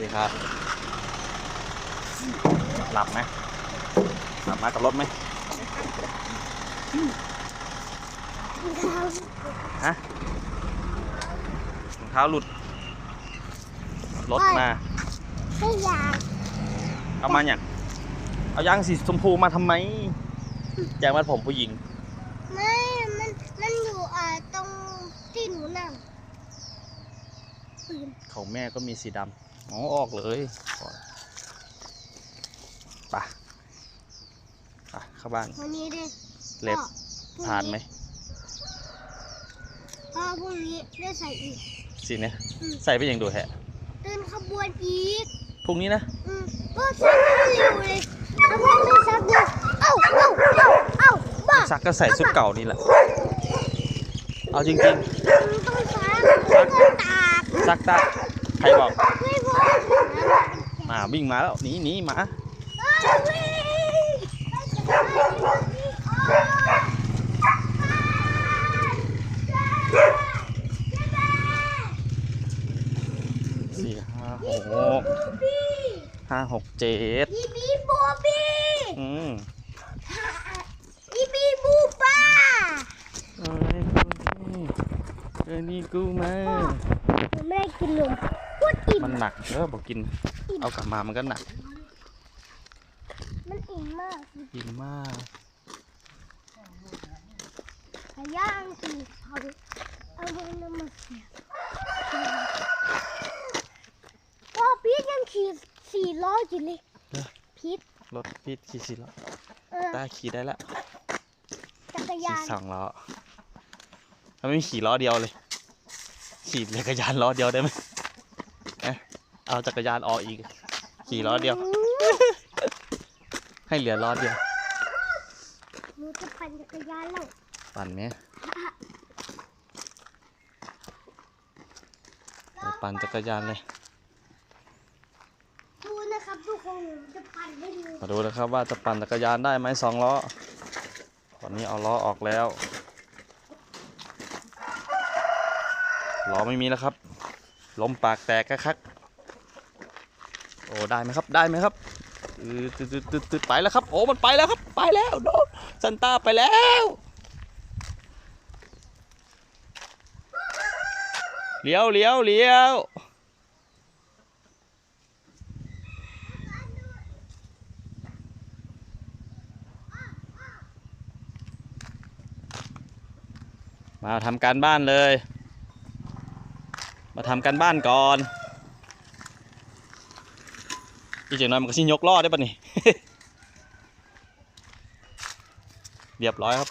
ดีครับ หลับไหมหลับมากับรถไหมฮะรองเท้าหลุด รถมาไม่อยากเอามาอย่างเอายางสีชมพูมาทำไมแจกมัดผมผู้หญิง ไม่ มัน มันอยู่อ่าตรงที่หนูนั่งปืนของแม่ก็มีสีดำ อ๋อออกเลยไปไปเข้าบ้าน วันนี้ได้เล็บพ่อพรุ่งผ่านไหมพ่อพรุ่งนี้ได้ใส่อีก สีเนี้ยอืม ใส่ไปอย่างดูแฮะเดินขบวนอีก พรุ่งนี้นะ อืมก็ซักให้เร็วเลยทำไมไม่ซักเร็วเอ้าเอ้าเอ้าเอ้าบ้าซักก็ใส่ชุดเก่านี่แหละ เอาจริง มันต้องซักต้องตากๆ ซักตา ใครบอกไม่พอมาวิ่งมาแล้วหนีหนีหมาเอ้ยวิ่งสี่ห้าหกบี้ห้าหกเจ็ดอีบีบูบี้อืมอีบีบูป้าเอ้ยเอ้ยนี่กูมาแม่กินนมพู ดอิ่มมันหนักเออบอกกิน เอากลับมามันก็หนัก มันอิ่มมากกินมากขย่างสีเขาเอาเงินมาเสียบพ่อพีทยังขี่สี่ล้ออยู่เลยเออ พีทรถพี่ขี่สิแล้วเออได้ขี่ได้แล้วจักรขี่ยานสองล้อทำไมไม่ขี่ล้อเดียวเลย ขี่จักรยานล้อเดียวได้ไหมเอ๊ะ เอาจักรยานออกอีกขี่ล้อเดียว ให้เหลือล้อเดียวหนูจะปั่นจักรยานแล้วปั่นไหมไปปั่นจักรยานเลย ดูนะครับทุกคนหนูจะปั่นให้ดูมาดูนะครับว่าจะปั่นจักรยานได้ไหมสองล้อ ตอนนี้เอาล้อออกแล้ว ล้อไม่มีแล้วครับ ลมปากแตกคักๆโอ้ได้ไหมครับได้ไหมครับอือตึ๊ดตึ๊ดตึ๊ดตึ๊ดไปแล้วครับโอ้มันไปแล้วครับไปแล้วโดนซันต้าไปแล้วเลี้ยวเลี้ยวเลี้ยวมาทำการบ้านเลย มาทำการบ้านก่อน อีกอย่งน้อยมันก็สิยกล้อได้ปะนี่ เรียบร้อยครับ